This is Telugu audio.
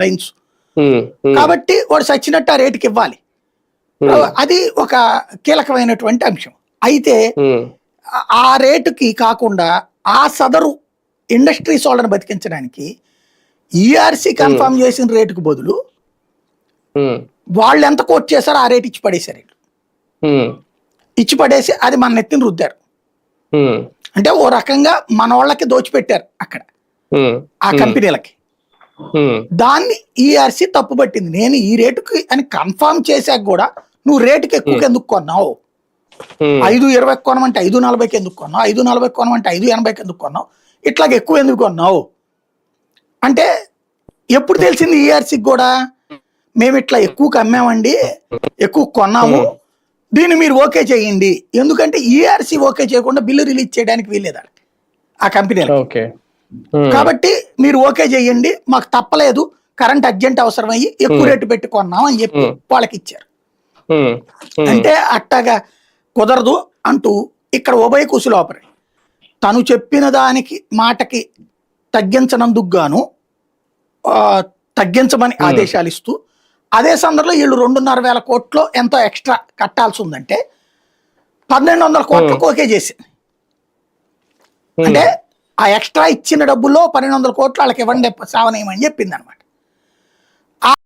లైన్స్ కాబట్టి వాడు సచ్చినట్టు ఆ రేటుకి ఇవ్వాలి. అది ఒక కీలకమైనటువంటి అంశం. అయితే ఆ- రేటుకి కాకుండా ఆ సదరు ఇండస్ట్రీస్ వాళ్ళని బతికించడానికి ఈఆర్సీ కన్ఫర్మ్ చేసిన రేటుకు బదులు వాళ్ళు ఎంత కోట్ చేశారో ఆ రేట్ ఇచ్చి పడేశారు ఇచ్చి పడేసి అది మన నెత్తిని రుద్దారు. అంటే ఓ రకంగా మన వాళ్ళకి దోచిపెట్టారు అక్కడ. ఆ కంపెనీలకి. దాన్ని ఈఆర్సీ తప్పు పట్టింది. నేను ఈ రేటుకి అని కన్ఫర్మ్ చేశాక కూడా నువ్వు రేటుకి ఎక్కువ ఎందుకు కొన్నావు? ఐదు ఇరవైకి కొనమంటే ఐదు నలభైకి ఎందుకు కొన్నావు? ఐదు నలభైకి కొనమంటే ఐదు ఎనభైకి ఎందుకు కొన్నావు? ఇట్లాగ ఎక్కువ ఎందుకు కొన్నావు? అంటే ఎప్పుడు తెలిసింది ఈఆర్సీకి కూడా? మేము ఇట్లా ఎక్కువకి అమ్మామండి ఎక్కువ కొన్నాము. దీన్ని మీరు ఓకే చేయండి. ఎందుకంటే ఈఆర్సీ ఓకే చేయకుండా బిల్లు రిలీజ్ చేయడానికి వీల్లేదు ఆ కంపెనీలకు. ఓకే. కాబట్టి మీరు ఓకే చేయండి. మాకు తప్పలేదు. కరెంట్ అర్జెంట్ అవసరం అయ్యి ఎక్కువ రేటు పెట్టి కొన్నాం అని చెప్పి వాళ్ళకి ఇచ్చారు అంటే అట్టగా కుదరదు అంటూ ఇక్కడ ఉభయ కుశలోపరి తను చెప్పిన దానికి మాటకి తగ్గించనందుకు గాను తగ్గించమని ఆదేశాలు ఇస్తూ అదే సందర్భంలో వీళ్ళు రెండున్నర వేల కోట్లు ఎంతో ఎక్స్ట్రా కట్టాల్సి ఉందంటే పన్నెండు వందల కోట్లకు ఓకే చేసింది అంటే ఆ ఎక్స్ట్రా ఇచ్చిన డబ్బుల్లో పన్నెండు వందల కోట్లు వాళ్ళకి ఇవ్వండి సావనీయమని చెప్పింది అనమాట